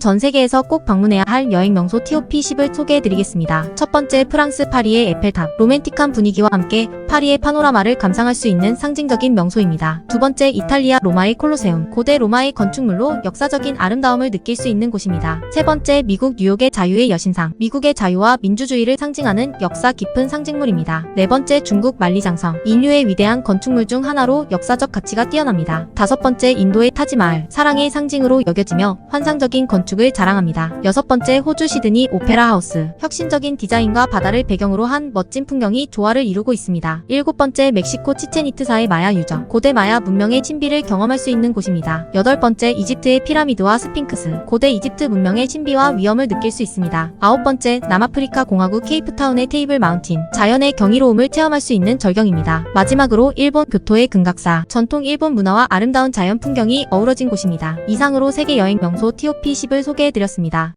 전 세계에서 꼭 방문해야 할 여행 명소 TOP10을 소개해드리겠습니다. 첫 번째 프랑스 파리의 에펠탑. 로맨틱한 분위기와 함께 파리의 파노라마를 감상할 수 있는 상징적인 명소입니다. 두 번째 이탈리아 로마의 콜로세움. 고대 로마의 건축물로 역사적인 아름다움을 느낄 수 있는 곳입니다. 세 번째 미국 뉴욕의 자유의 여신상. 미국의 자유와 민주주의를 상징하는 역사 깊은 상징물입니다. 네 번째 중국 만리장성. 인류의 위대한 건축물 중 하나로 역사적 가치가 뛰어납니다. 다섯 번째 인도의 타지마을. 사랑의 상징으로 여겨지며 환상적인 건축을 자랑합니다. 여섯 번째 호주 시드니 오페라 하우스. 혁신적인 디자인과 바다를 배경으로 한 멋진 풍경이 조화를 이루고 있습니다. 일곱 번째 멕시코 치체니트사의 마야 유적. 고대 마야 문명의 신비를 경험할 수 있는 곳입니다. 여덟 번째 이집트의 피라미드와 스핑크스. 고대 이집트 문명의 신비와 위엄을 느낄 수 있습니다. 아홉 번째 남아프리카 공화국 케이프타운의 테이블 마운틴. 자연의 경이로움을 체험할 수 있는 절경입니다. 마지막으로 일본 교토의 금각사. 전통 일본 문화와 아름다운 자연 풍경이 어우러진 곳입니다. 이상으로 세계 여행 명소 TOP10을 소개해드렸습니다.